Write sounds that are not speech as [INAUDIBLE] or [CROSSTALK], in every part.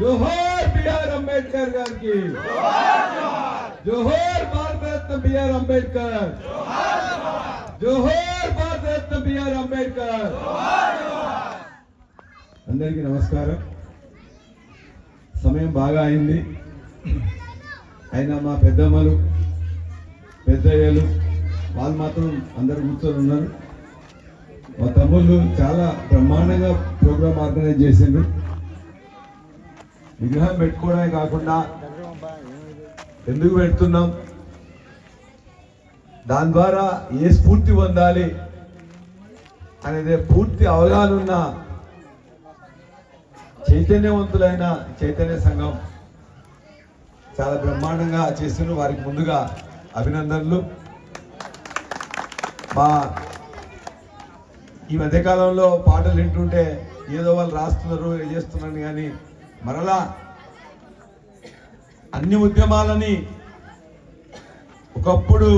జోహార్ BR Ambedkar గారికి. జోహార్ Bharat Ratna BR Ambedkar. జోహార్ భారతరత్న బిఆర్ అంబేద్కర్. అందరికీ నమస్కారం. సమయం బాగా అయింది. అయినా మా పెద్దమ్మలు పెద్దయ్యలు వాళ్ళు మాత్రం అందరు కూర్చొని ఉన్నారు. మా తమ్ముళ్ళు చాలా బ్రహ్మాండంగా ప్రోగ్రామ్ ఆర్గనైజ్ చేసిండ్రు. విగ్రహం పెట్టుకోవడమే కాకుండా ఎందుకు పెడుతున్నాం? దాని ద్వారా ఏ స్ఫూర్తి పొందాలి అనేది పూర్తి అవగాహన ఉన్న చైతన్యవంతులైన చైతన్య సంఘం చాలా బ్రహ్మాండంగా చేస్తున్న వారికి ముందుగా అభినందనలు. మా ఈ మధ్యకాలంలో పాటలు వింటుంటే ఏదో వాళ్ళు రాస్తున్నారు ఏం చేస్తున్నారు కానీ మరలా అన్ని ఉద్యమాలని ఒకప్పుడు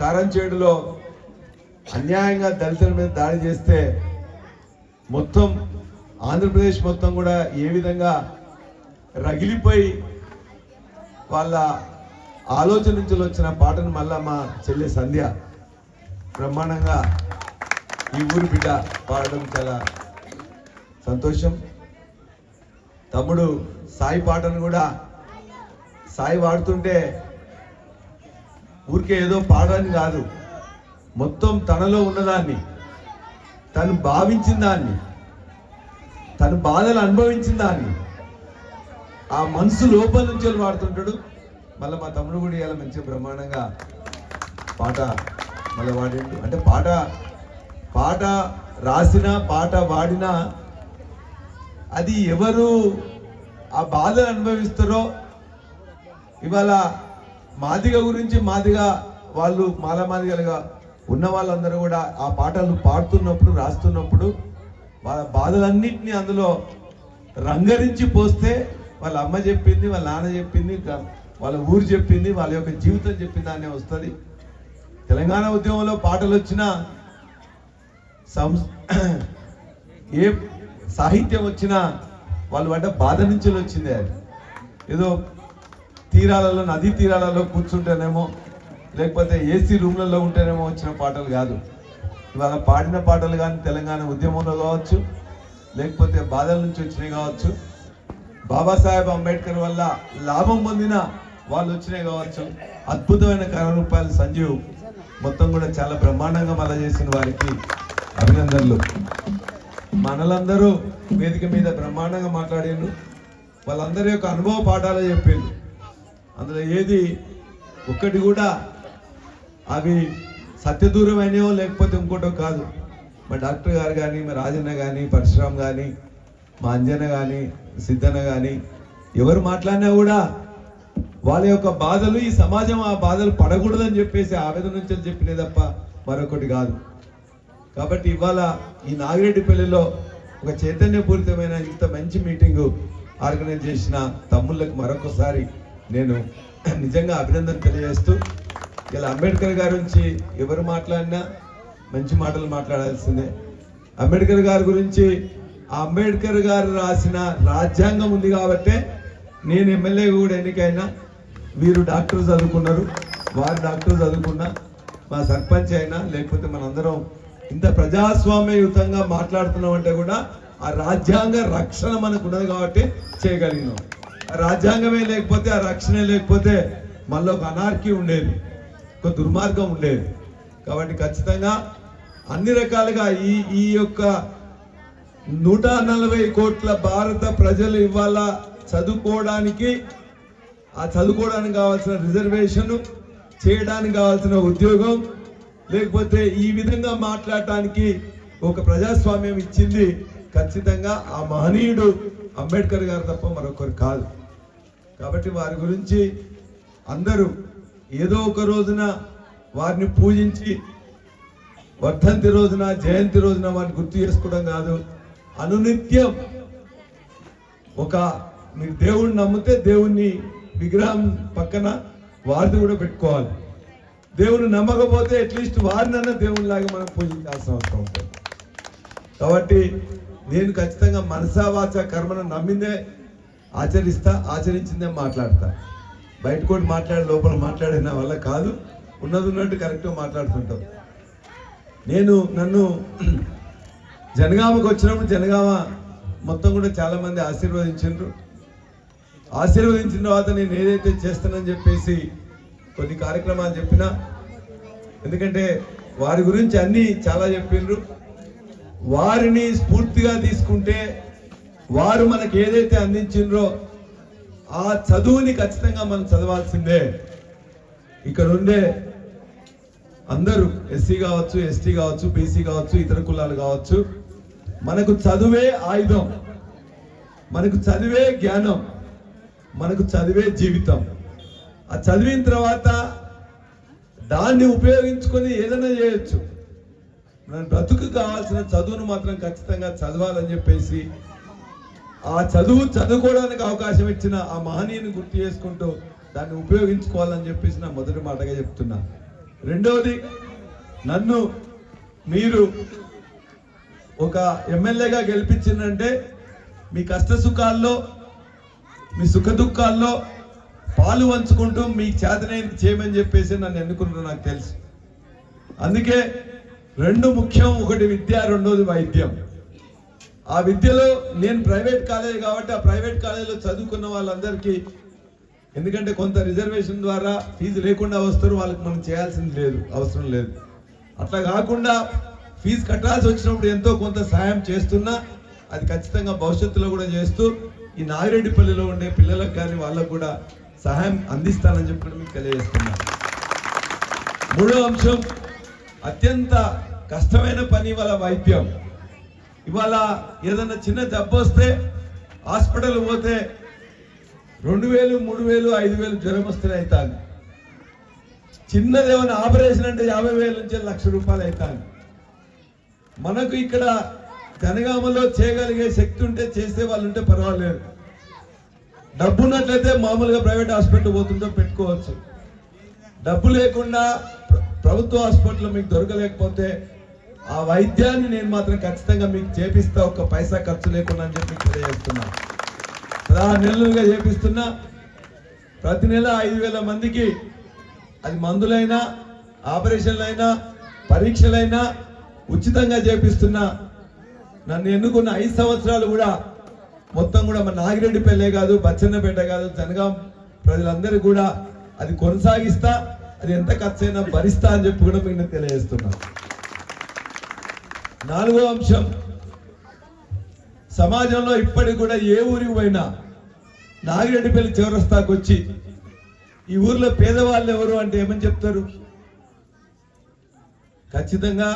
కారంచేడులో అన్యాయంగా దళితుల మీద దాడి చేస్తే మొత్తం ఆంధ్రప్రదేశ్ మొత్తం కూడా ఏ విధంగా రగిలిపోయి వాళ్ళ ఆలోచన నుంచి వచ్చిన పాటను మళ్ళా మా చెల్లె సంధ్య బ్రహ్మాండంగా ఈ ఊరి బిడ్డ పాడడం చాలా సంతోషం. తమ్ముడు సాయి పాటను కూడా సాయి పాడుతుంటే ఊరికే ఏదో పాడని కాదు. మొత్తం తనలో ఉన్నదాన్ని తను భావించిన దాన్ని తను బాధలు అనుభవించిన దాన్ని ఆ మనసు లోపల నుంచి వెళ్ళి వాడుతుంటాడు. మళ్ళీ మా తమ్ముడు కూడా ఇలా మంచి బ్రహ్మాండంగా పాట మళ్ళీ వాడిండు. అంటే పాట పాట రాసిన పాట వాడినా అది ఎవరు ఆ బాధలు అనుభవిస్తారో ఇవాళ మాదిగ గురించి మాదిగ వాళ్ళు మాల మాదిగలుగా ఉన్న వాళ్ళందరూ కూడా ఆ పాటలు పాడుతున్నప్పుడు రాస్తున్నప్పుడు వాళ్ళ బాధలన్నింటినీ అందులో రంగరించి పోస్తే వాళ్ళ అమ్మ చెప్పింది వాళ్ళ నాన్న చెప్పింది వాళ్ళ ఊరు చెప్పింది వాళ్ళ యొక్క జీవితం చెప్పింది అనే వస్తుంది. తెలంగాణ ఉద్యమంలో పాటలు వచ్చినా సంస్ ఏ సాహిత్యం వచ్చిన వాళ్ళు పడ్డ బాధ నుంచి వచ్చింది అది. ఏదో తీరాలలో నదీ తీరాలలో కూర్చుంటేనేమో లేకపోతే ఏసీ రూమ్లలో ఉంటేనేమో వచ్చిన పాటలు కాదు. ఇవాళ పాడిన పాటలు కానీ తెలంగాణ ఉద్యమంలో కావచ్చు లేకపోతే బాధల నుంచి వచ్చినాయి కావచ్చు బాబాసాహెబ్ అంబేద్కర్ వల్ల లాభం పొందిన వాళ్ళు వచ్చినాయి కావచ్చు. అద్భుతమైన కళారూపాయలు సంజీవ్ మొత్తం కూడా చాలా బ్రహ్మాండంగా మళ్ళా చేసిన వారికి అభినందనలు. మనలందరూ వేదిక మీద బ్రహ్మాండంగా మాట్లాడాను వాళ్ళందరి యొక్క అనుభవ పాఠాలు చెప్పిండ్రు అందులో ఏది ఒక్కటి కూడా అవి సత్యదూరమైనవో లేకపోతే ఇంకోటో కాదు. మా డాక్టర్ గారు కానీ మా రాజన్న కానీ పరశురామ్ కానీ మా అంజన కానీ సిద్ధన్న కానీ ఎవరు మాట్లాడినా కూడా వాళ్ళ యొక్క బాధలు ఈ సమాజం ఆ బాధలు పడకూడదని చెప్పేసి ఆవేదన నుంచి చెప్పినే తప్ప మరొకటి కాదు. కాబట్టి ఇవాళ ఈ నాగిరెడ్డిపల్లిలో ఒక చైతన్యపూరితమైన ఇంత మంచి మీటింగు ఆర్గనైజ్ చేసిన తమ్ముళ్ళకి మరొకసారి నేను నిజంగా అభినందన తెలియజేస్తూ ఇలా అంబేద్కర్ గారి గురించి ఎవరు మాట్లాడినా మంచి మాటలు మాట్లాడాల్సిందే. అంబేద్కర్ గారి గురించి ఆ అంబేద్కర్ గారు రాసిన రాజ్యాంగం ఉంది కాబట్టే నేను ఎమ్మెల్యే కూడా ఎన్నికైనా వీరు డాక్టర్ చదువుకున్నారు. వారు డాక్టర్ చదువుకున్నా మా సర్పంచ్ అయినా లేకపోతే మనందరం ఇంత ప్రజాస్వామ్యయుతంగా మాట్లాడుతున్నాం అంటే కూడా ఆ రాజ్యాంగ రక్షణ మనకు ఉన్నది కాబట్టి చేయగలిగినాం. ఆ రాజ్యాంగమే లేకపోతే ఆ రక్షణే లేకపోతే మళ్ళీ ఒక అనార్కీ ఉండేది ఒక దుర్మార్గం ఉండేది. కాబట్టి ఖచ్చితంగా అన్ని రకాలుగా ఈ ఈ యొక్క నూట నలభై కోట్ల భారత ప్రజలు ఇవాళ చదువుకోవడానికి ఆ చదువుకోవడానికి కావాల్సిన రిజర్వేషన్ చేయడానికి కావాల్సిన ఉద్యోగం లేకపోతే ఈ విధంగా మాట్లాడటానికి ఒక ప్రజాస్వామ్యం ఇచ్చింది ఖచ్చితంగా ఆ మహనీయుడు అంబేద్కర్ గారు తప్ప మరొకరు కాదు. కాబట్టి వారి గురించి అందరూ ఏదో ఒక రోజున వారిని పూజించి వర్ధంతి రోజున జయంతి రోజున వారిని గుర్తు చేసుకోవడం కాదు. అనునిత్యం ఒక మీరు దేవుణ్ణి నమ్మితే దేవుణ్ణి విగ్రహం పక్కన వారిది కూడా పెట్టుకోవాలి. దేవుని నమ్మకపోతే అట్లీస్ట్ వారినన్నా దేవునిలాగా మనం పూజించాల్సిన అవసరం ఉంటుంది. కాబట్టి నేను ఖచ్చితంగా మనసావాచ కర్మను నమ్మిందే ఆచరిస్తా ఆచరించిందే మాట్లాడతా. బయట కూడా మాట్లాడే లోపల మాట్లాడే నా వల్ల కాదు. ఉన్నది ఉన్నట్టు కరెక్ట్గా మాట్లాడుతుంటాం నేను నన్ను [CLEARS THROAT] జనగామకు వచ్చినప్పుడు జనగామ మొత్తం కూడా చాలామంది ఆశీర్వదించారు ఆశీర్వదించిన తర్వాత నేను ఏదైతే చేస్తానని చెప్పేసి కొన్ని కార్యక్రమాలు చెప్పిన ఎందుకంటే వారి గురించి అన్నీ చాలా చెప్పిండ్రు వారిని స్ఫూర్తిగా తీసుకుంటే వారు మనకు ఏదైతే అందించిండ్రో ఆ చదువుని ఖచ్చితంగా మనం చదవాల్సిందే. ఇక్కడ ఉండే అందరూ ఎస్సీ కావచ్చు ఎస్టీ కావచ్చు బీసీ కావచ్చు ఇతర కులాలు కావచ్చు మనకు చదువే ఆయుధం. మనకు చదివే జ్ఞానం. మనకు చదివే జీవితం. ఆ చదివిన తర్వాత దాన్ని ఉపయోగించుకొని ఏదైనా చేయొచ్చు. మన బ్రతుకు కావాల్సిన చదువును మాత్రం ఖచ్చితంగా చదవాలని చెప్పేసి ఆ చదువు చదువుకోవడానికి అవకాశం ఇచ్చిన ఆ మహనీయుని గుర్తు చేసుకుంటూ దాన్ని ఉపయోగించుకోవాలని చెప్పేసి నా మొదటి మాటగా చెప్తున్నా. రెండవది నన్ను మీరు ఒక ఎమ్మెల్యేగా గెలిపించిందంటే మీ కష్ట సుఖాల్లో మీ సుఖ దుఃఖాల్లో పాలు పంచుకుంటూ మీ చేతనైంది చేయమని చెప్పేసి నన్ను ఎన్నుకున్నారు నాకు తెలుసు. అందుకే రెండు ముఖ్యం ఒకటి విద్య రెండోది వైద్యం. ఆ విద్యలో నేను ప్రైవేట్ కాలేజ్ కాబట్టి ఆ ప్రైవేట్ కాలేజీలో చదువుకున్న వాళ్ళందరికీ ఎందుకంటే కొంత రిజర్వేషన్ ద్వారా ఫీజు లేకుండా వస్తారు వాళ్ళకి మనం చేయాల్సింది లేదు అవసరం లేదు. అట్లా కాకుండా ఫీజు కట్టాల్సి వచ్చినప్పుడు ఎంతో కొంత సహాయం చేస్తున్నా అది ఖచ్చితంగా భవిష్యత్తులో కూడా చేస్తూ ఈ నాగిరెడ్డిపల్లిలో ఉండే పిల్లలకు కానీ వాళ్ళకు కూడా సహాయం అందిస్తానని చెప్పి మీకు తెలియజేస్తున్నాను మూడో అంశం అత్యంత కష్టమైన పని వాళ్ళ వైద్యం. ఇవాళ ఏదైనా చిన్న జబ్బు వస్తే హాస్పిటల్ పోతే రెండు వేలు మూడు వేలు ఐదు వేలు జ్వరం వస్తేనే అవుతాను చిన్నది ఏమైనా ఆపరేషన్ అంటే యాభై వేల నుంచి లక్ష రూపాయలు అవుతాను మనకు ఇక్కడ జనగామలో చేయగలిగే శక్తి ఉంటే చేసే వాళ్ళు ఉంటే పర్వాలేదు. డబ్బు ఉన్నట్లయితే మామూలుగా ప్రైవేట్ హాస్పిటల్ పోతుంటే పెట్టుకోవచ్చు. డబ్బు లేకుండా ప్రభుత్వ హాస్పిటల్ మీకు దొరకలేకపోతే ఆ వైద్యాన్ని నేను మాత్రం ఖచ్చితంగా మీకు చేపిస్తా ఒక పైసా ఖర్చు లేకుండా అని చెప్పి తెలియజేస్తున్నా. పదహారు నెలలుగా చేపిస్తున్నా. ప్రతి నెల ఐదు వేల మందికి అది మందులైనా ఆపరేషన్లైనా పరీక్షలైనా ఉచితంగా చేపిస్తున్నా. నన్ను ఎన్నుకున్న ఐదు సంవత్సరాలు కూడా మొత్తం కూడా మన నాగిరెడ్డిపల్లె కాదు బచ్చన్నపేట కాదు జనగాం ప్రజలందరూ కూడా అది కొనసాగిస్తా అది ఎంత ఖర్చైనా భరిస్తా అని చెప్పి కూడా మీకు నేను తెలియజేస్తున్నా. నాలుగో అంశం. సమాజంలో ఇప్పటికి కూడా ఏ ఊరికి పోయినా నాగిరెడ్డిపల్లి చివరస్తాకు వచ్చి ఈ ఊర్లో పేదవాళ్ళు ఎవరు అంటే ఏమని చెప్తారు? ఖచ్చితంగా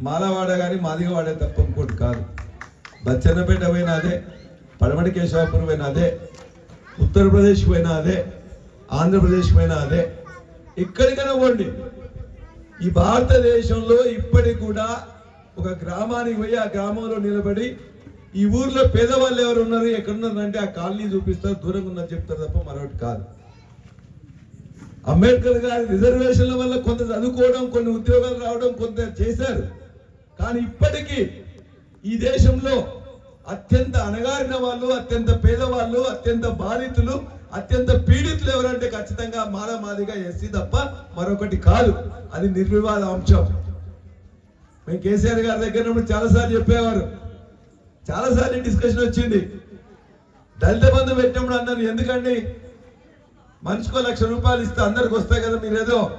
మాలవాడ కానీ మాదిగవాడే తప్ప ఇంకోటి కాదు. బచ్చన్నపేట పోయినా అదే పడమటి కేశవాపురం పోయినా అదే ఉత్తరప్రదేశ్ పోయినా అదే ఆంధ్రప్రదేశ్ పోయినా అదే ఎక్కడికైనా పోండి. ఈ భారతదేశంలో ఇప్పటికి కూడా ఒక గ్రామానికి పోయి ఆ గ్రామంలో నిలబడి ఈ ఊర్లో పేదవాళ్ళు ఎవరు ఉన్నారు ఎక్కడున్నారు అంటే ఆ కాలనీ చూపిస్తారు దూరంగా ఉన్నారు చెప్తారు తప్ప మరొకటి కాదు. అంబేద్కర్ గారి రిజర్వేషన్ల వల్ల కొంత చదువుకోవడం కొన్ని ఉద్యోగాలు రావడం కొంత చేశారు. కానీ ఇప్పటికీ ఈ దేశంలో అత్యంత అణగారిన వాళ్ళు అత్యంత పేదవాళ్ళు అత్యంత బాధితులు అత్యంత పీడితులు ఎవరంటే ఖచ్చితంగా మాలమాదిగా ఎస్సీ తప్ప మరొకటి కాదు. అది నిర్వివాద అంశం. మేము కేసీఆర్ గారి దగ్గర నుండి చాలాసార్లు చెప్పేవారు. చాలాసార్లు డిస్కషన్ వచ్చింది. దళిత బంధు పెట్టినప్పుడు అన్నారు ఎందుకండి? మనిషికో లక్ష రూపాయలు ఇస్తే అందరికి వస్తాయి కదా మీరేదో.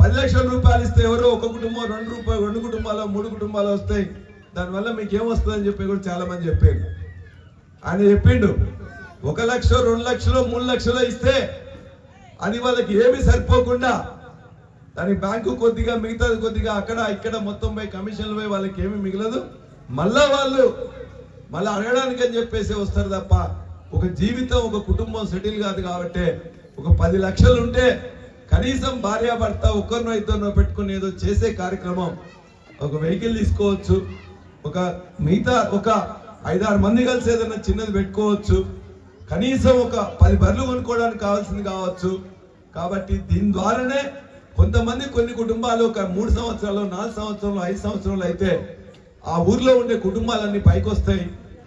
పది లక్షల రూపాయలు ఇస్తే ఎవరో ఒక కుటుంబం రెండు రూపాయలు రెండు కుటుంబాలు మూడు కుటుంబాలు వస్తాయి. దానివల్ల మీకు ఏమొస్తుందని చెప్పి కూడా చాలా మంది చెప్పారు ఆయన చెప్పిండు ఒక లక్ష రెండు లక్షలు మూడు లక్షలు ఇస్తే అది వాళ్ళకి ఏమి సరిపోకుండా దాని బ్యాంకు కొద్దిగా మిగతాది కొద్దిగా అక్కడ ఇక్కడ మొత్తం పోయి కమిషన్లు పోయి వాళ్ళకి ఏమి మిగలదు. మళ్ళా వాళ్ళు మళ్ళీ అడగడానికి అని చెప్పేసి వస్తారు తప్ప ఒక జీవితం ఒక కుటుంబం సెటిల్ కాదు కాబట్టి ఒక పది లక్షలు ఉంటే కనీసం భార్యాభర్త ఒకరినో ఇద్దరినో పెట్టుకుని ఏదో చేసే కార్యక్రమం ఒక వెహికల్ తీసుకోవచ్చు. ఒక మిగతా ఒక ఐదారు మంది కలిసి ఏదైనా చిన్నది పెట్టుకోవచ్చు. కనీసం ఒక పది బర్రెలు కొనుక్కోవడానికి కావాల్సింది కావచ్చు. కాబట్టి దీని ద్వారానే కొంతమంది కొన్ని కుటుంబాలు ఒక మూడు సంవత్సరాలు నాలుగు సంవత్సరాలు ఐదు సంవత్సరాలు అయితే ఆ ఊర్లో ఉండే కుటుంబాలన్నీ పైకి వస్తాయి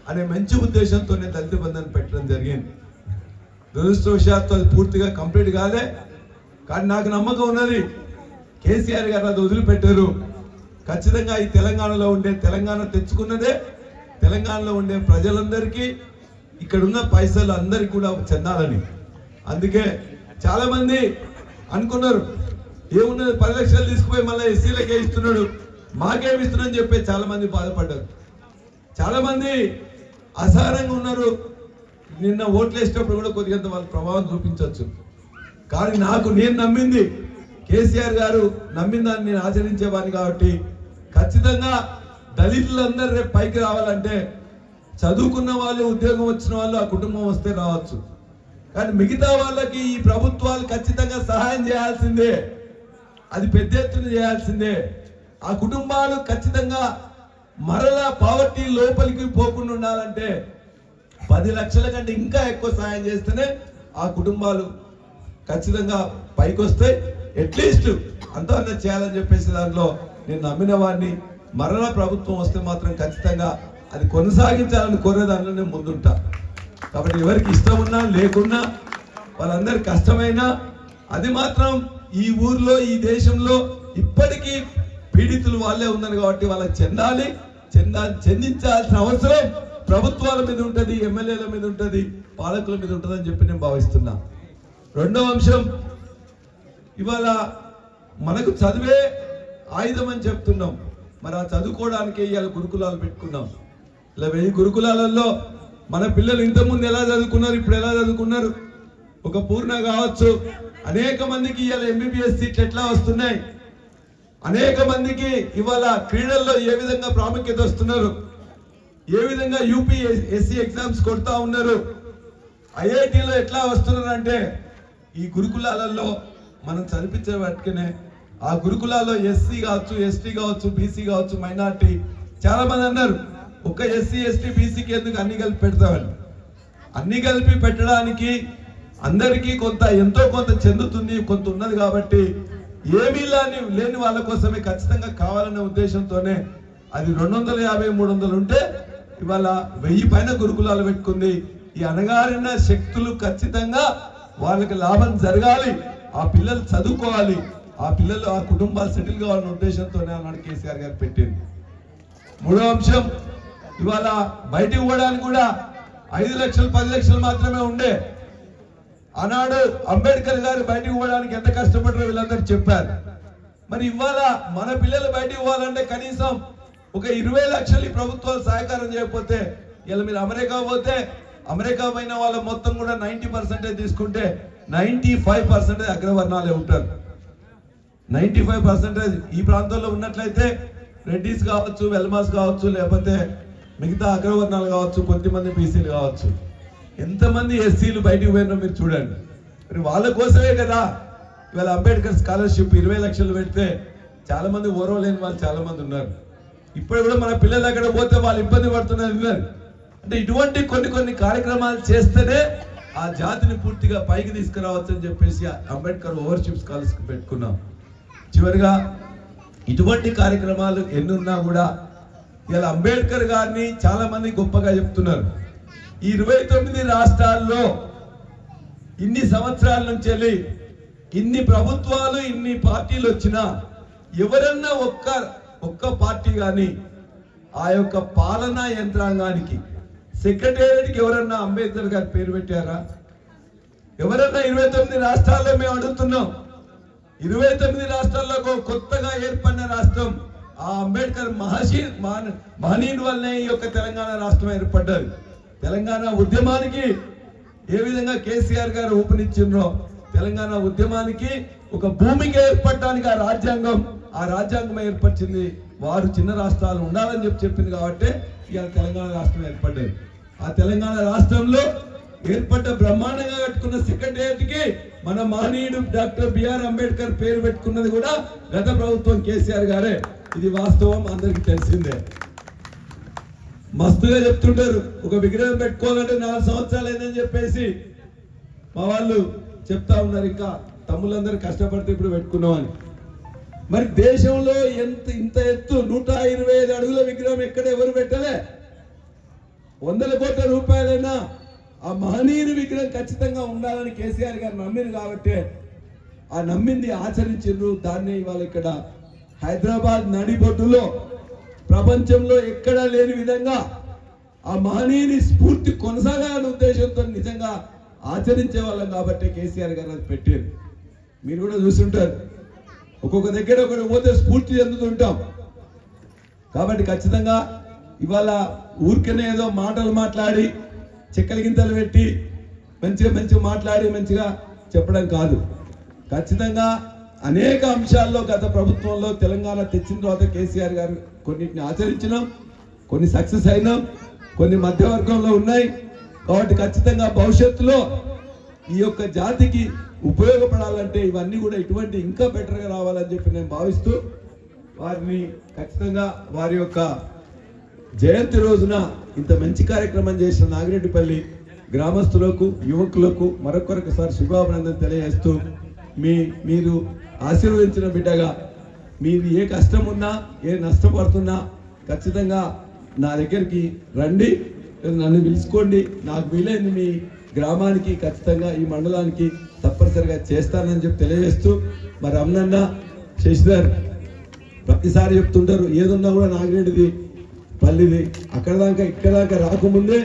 అనే మంచి ఉద్దేశంతోనే దళిత బంధాన్ని పెట్టడం జరిగింది. దురదృష్టవశాత్తు అది పూర్తిగా కంప్లీట్ కాలే. కానీ నాకు నమ్మకం ఉన్నది. కేసీఆర్ గారు అది వదిలిపెట్టారు. ఖచ్చితంగా ఈ తెలంగాణలో ఉండే తెలంగాణ తెచ్చుకున్నదే. తెలంగాణలో ఉండే ప్రజలందరికీ ఇక్కడున్న పైసలు అందరికీ కూడా చెందాలని. అందుకే చాలామంది అనుకున్నారు ఏమున్నది పది లక్షలు తీసుకుపోయి మళ్ళీ ఎస్సీలకే ఇస్తున్నాడు మాకేమి ఇస్తున్నాడని చెప్పి చాలామంది బాధపడ్డారు. చాలామంది అసహనంగా ఉన్నారు. నిన్న ఓట్లు వేసేటప్పుడు కూడా కొద్దిగంత వాళ్ళ ప్రభావం చూపించవచ్చు. కానీ నాకు నేను నమ్మింది కేసీఆర్ గారు నమ్మిన దాన్ని నేను ఆచరించేవాడిని కాబట్టి ఖచ్చితంగా దళితులందరూ రేపు పైకి రావాలంటే చదువుకున్న వాళ్ళు ఉద్యోగం వచ్చిన వాళ్ళు ఆ కుటుంబం వస్తే రావచ్చు. కానీ మిగతా వాళ్ళకి ఈ ప్రభుత్వాలు ఖచ్చితంగా సహాయం చేయాల్సిందే. అది పెద్ద ఎత్తున చేయాల్సిందే. ఆ కుటుంబాలు ఖచ్చితంగా మరలా పావర్టీ లోపలికి పోకుండా ఉండాలంటే పది లక్షల కంటే ఇంకా ఎక్కువ సహాయం చేస్తేనే ఆ కుటుంబాలు ఖచ్చితంగా పైకి వస్తాయి అట్లీస్ట్ అంతవరకు చేయాలని చెప్పేసి దాంట్లో నేను నమ్మిన వారిని మరణ ప్రభుత్వం వస్తే మాత్రం ఖచ్చితంగా అది కొనసాగించాలని కోరే దానిలో నేను ముందుంటా. కాబట్టి ఎవరికి ఇష్టం ఉన్నా లేకున్నా వాళ్ళందరి కష్టమైనా అది మాత్రం ఈ ఊర్లో ఈ దేశంలో ఇప్పటికీ పీడితులు వాళ్ళే ఉన్నారు కాబట్టి వాళ్ళకి చెందాలి చెందా చెందించాల్సిన అవసరం ప్రభుత్వాల మీద ఉంటుంది ఎమ్మెల్యేల మీద ఉంటుంది పాలకుల మీద ఉంటది అని చెప్పి నేను భావిస్తున్నా. రెండో అంశం ఇవాళ మనకు చదివే ఆయుధం అని చెప్తున్నాం. మరి ఆ చదువుకోవడానికి ఇవాళ గురుకులాలు పెట్టుకున్నాం. ఇలా వెయ్యి గురుకులాలలో మన పిల్లలు ఇంతకుముందు ఎలా చదువుకున్నారు ఇప్పుడు ఎలా చదువుకున్నారు? ఒక పూర్ణ కావచ్చు. అనేక మందికి ఇవాళ ఎంబీబీఎస్ సీట్లు ఎట్లా వస్తున్నాయి? అనేక మందికి ఇవాళ క్రీడల్లో ఏ విధంగా ప్రాముఖ్యత వస్తున్నారు? ఏ విధంగా యూపీ ఎస్సీ ఎగ్జామ్స్ కొడతా ఉన్నారు? ఐఐటిలో ఎట్లా వస్తున్నారు అంటే ఈ గురుకులాలలో మనం చదివించే వాటికనే ఆ గురుకులాల్లో ఎస్సీ కావచ్చు ఎస్టీ కావచ్చు బీసీ కావచ్చు మైనార్టీ చాలా మంది అన్నారు. ఒక ఎస్సీ ఎస్టీ బీసీకి ఎందుకు అన్ని కలిపి పెడతామని? అన్ని కలిపి పెట్టడానికి అందరికీ కొంత ఎంతో కొంత చెందుతుంది కొంత ఉన్నది కాబట్టి ఏమీ లేని లేని వాళ్ళ కోసమే ఖచ్చితంగా కావాలనే ఉద్దేశంతోనే అది రెండు వందల యాభై మూడు వందలు ఉంటే ఇవాళ వెయ్యి పైన గురుకులాలు పెట్టుకుంది. ఈ అణగారిన శక్తులు ఖచ్చితంగా వాళ్ళకి లాభం జరగాలి. ఆ పిల్లలు చదువుకోవాలి. ఆ పిల్లలు ఆ కుటుంబాలు సెటిల్ కావాలనే ఉద్దేశంతోనే అన్నాడు కేసీఆర్ గారు పెట్టింది మూడో అంశం ఇవాళ బయటికి పోవడానికి కూడా ఐదు లక్షలు పది లక్షలు మాత్రమే ఉండే. ఆనాడు అంబేద్కర్ గారు బయటికి పోవడానికి ఎంత కష్టపడరో వీళ్ళందరూ చెప్పారు. మరి ఇవాళ మన పిల్లలు బయటికి పోవాలంటే కనీసం ఒక ఇరవై లక్షలు ఈ ప్రభుత్వాలు సహకారం చేయకపోతే ఇలా మీరు అమెరికా పోతే అమెరికా పోయిన వాళ్ళ మొత్తం కూడా నైన్టీ పర్సెంటేజ్ తీసుకుంటే నైన్టీ ఫైవ్ పర్సెంటేజ్ అగ్రవర్ణాలే ఉంటారు. నైన్టీ ఫైవ్ పర్సెంటేజ్ ఈ ప్రాంతంలో ఉన్నట్లయితే రెడ్డిస్ కావచ్చు వెల్మాస్ కావచ్చు లేకపోతే మిగతా అగ్రవర్ణాలు కావచ్చు కొద్దిమంది బీసీలు కావచ్చు. ఎంతమంది ఎస్సీలు బయటికి పోయినో మీరు చూడండి. మరి వాళ్ళ కోసమే కదా ఇవాళ అంబేద్కర్ స్కాలర్షిప్ ఇరవై లక్షలు పెడితే చాలా మంది ఓరవలేని వాళ్ళు చాలా మంది ఉన్నారు. ఇప్పుడు కూడా మన పిల్లలు అక్కడ పోతే వాళ్ళు ఇబ్బంది పడుతున్నారు విన్నారు. అంటే ఇటువంటి కొన్ని కొన్ని కార్యక్రమాలు చేస్తేనే ఆ జాతిని పూర్తిగా పైకి తీసుకురావచ్చు అని చెప్పేసి అంబేద్కర్ ఓవర్షిప్ స్కాలర్షిప్ పెట్టుకున్నాం. చివరిగా ఇటువంటి కార్యక్రమాలు ఎన్నున్నా కూడా ఇలా అంబేద్కర్ గారిని చాలామంది గొప్పగా చెప్తున్నారు. ఈ ఇరవై తొమ్మిది రాష్ట్రాల్లో ఇన్ని సంవత్సరాల నుంచి వెళ్ళి ఇన్ని ప్రభుత్వాలు ఇన్ని పార్టీలు వచ్చినా ఎవరన్నా ఒక్క ఒక్క పార్టీ కానీ ఆ యొక్క పాలనా యంత్రాంగానికి సెక్రటేరియట్కి ఎవరన్నా అంబేద్కర్ గారి పేరు పెట్టారా? ఎవరన్నా ఇరవై తొమ్మిది రాష్ట్రాల్లో మేము అడుగుతున్నాం. ఇరవై తొమ్మిది రాష్ట్రాల్లో కొత్తగా ఏర్పడిన రాష్ట్రం ఆ అంబేద్కర్ మహర్షి మహన్- వల్లనే ఈ యొక్క తెలంగాణ రాష్ట్రం ఏర్పడ్డది. తెలంగాణ ఉద్యమానికి ఏ విధంగా కేసీఆర్ గారు ఊపినిచ్చిండ్రో తెలంగాణ ఉద్యమానికి ఒక భూమికి ఏర్పడటానికి ఆ రాజ్యాంగం ఆ రాజ్యాంగం ఏర్పరిచింది. వారు చిన్న రాష్ట్రాలు ఉండాలని చెప్పి చెప్పింది కాబట్టి ఇవాళ తెలంగాణ రాష్ట్రం ఏర్పడ్డది. ఆ తెలంగాణ రాష్ట్రంలో ఏర్పడ్డ బ్రహ్మాండంగా కట్టుకున్న సెక్రటేరియట్కి మన మహనీయుడు డాక్టర్ బిఆర్ అంబేద్కర్ పేరు పెట్టుకున్నది కూడా గత ప్రభుత్వం కేసీఆర్ గారే. ఇది వాస్తవం అందరికి తెలిసిందే. మస్తుగా చెప్తుంటారు ఒక విగ్రహం పెట్టుకోవాలంటే నాలుగు సంవత్సరాలు అయిందని చెప్పేసి. మా వాళ్ళు చెప్తా ఉన్నారు ఇంకా తమ్ముళ్ళందరూ కష్టపడితే ఇప్పుడు పెట్టుకున్నామని. మరి దేశంలో ఎంత ఇంత ఎత్తు నూట ఇరవై ఐదు అడుగుల విగ్రహం ఎక్కడ ఎవరు పెట్టలే? వందల కోట్ల రూపాయలైనా ఆ మహనీయుని విగ్రహం ఖచ్చితంగా ఉండాలని కేసీఆర్ గారు నమ్మిరు కాబట్టి ఆ నమ్మింది ఆచరించారు దాన్ని ఇవాళ ఇక్కడ హైదరాబాద్ నడిబొడ్డులో ప్రపంచంలో ఎక్కడా లేని విధంగా ఆ మహనీయుని స్ఫూర్తి కొనసాగాలనే ఉద్దేశంతో నిజంగా ఆచరించే వాళ్ళం కాబట్టి కేసీఆర్ గారు అది పెట్టారు. మీరు కూడా చూస్తుంటారు. ఒక్కొక్క దగ్గర ఒకటి పోతే స్ఫూర్తి చెందుతుంటాం. కాబట్టి ఖచ్చితంగా ఇవాళ ఊరికనే ఏదో మాటలు మాట్లాడి చెక్కల గింతలు పెట్టి మంచిగా మంచిగా మాట్లాడి మంచిగా చెప్పడం కాదు. ఖచ్చితంగా అనేక అంశాల్లో గత ప్రభుత్వంలో తెలంగాణ తెచ్చిన తర్వాత కేసీఆర్ గారు కొన్నిటిని ఆచరించినాం కొన్ని సక్సెస్ అయినాం కొన్ని మధ్యవర్గంలో ఉన్నాయి. కాబట్టి ఖచ్చితంగా భవిష్యత్తులో ఈ యొక్క జాతికి ఉపయోగపడాలంటే ఇవన్నీ కూడా ఇటువంటి ఇంకా బెటర్గా రావాలని చెప్పి నేను భావిస్తూ వారిని ఖచ్చితంగా వారి యొక్క జయంతి రోజున ఇంత మంచి కార్యక్రమం చేసిన నాగిరెడ్డిపల్లి గ్రామస్తులకు యువకులకు మరొకరికసారి శుభాభినందన తెలియజేస్తూ మీ మీరు ఆశీర్వదించిన బిడ్డగా మీది ఏ కష్టం ఉన్నా ఏ నష్టపడుతున్నా ఖచ్చితంగా నా దగ్గరికి రండి నన్ను పిలుచుకోండి. నాకు వీలైంది మీ గ్రామానికి ఖచ్చితంగా ఈ మండలానికి తప్పనిసరిగా చేస్తానని చెప్పి తెలియజేస్తూ మరి అమ్మన్న శశిధర్ ప్రతిసారి చెప్తుంటారు ఏదున్నా కూడా నాగిరెడ్డిది పల్లిది అక్కడ దాకా ఇక్కడ దాకా రాకముందే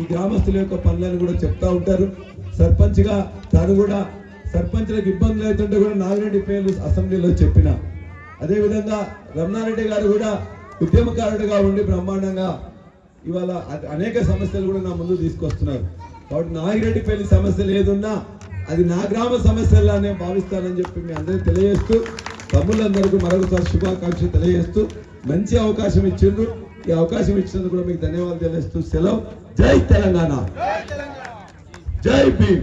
ఈ గ్రామస్తుల యొక్క పనులను కూడా చెప్తా ఉంటారు. సర్పంచ్గా తాను కూడా సర్పంచ్లకు ఇబ్బందులు అవుతుంటే కూడా నాగిరెడ్డి పేర్లు అసెంబ్లీలో చెప్పిన. అదేవిధంగా రమణారెడ్డి గారు కూడా ఉద్యమకారుడిగా ఉండి బ్రహ్మాండంగా ఇవాళ అనేక సమస్యలు కూడా నా ముందు తీసుకొస్తున్నారు. కాబట్టి నాగిరెడ్డి పేర్లు సమస్యలు ఏదున్నా అది నా గ్రామ సమస్యలానే భావిస్తానని చెప్పి మీ అందరికీ తెలియజేస్తూ తమ్ముళ్ళందరికీ మరొకసారి శుభాకాంక్షలు తెలియజేస్తూ మంచి అవకాశం ఇచ్చిండ్రు. ఈ అవకాశం ఇచ్చినందుకు కూడా మీకు ధన్యవాదాలు తెలుస్తూ సెలవు. జై తెలంగాణ. జై భీమ్.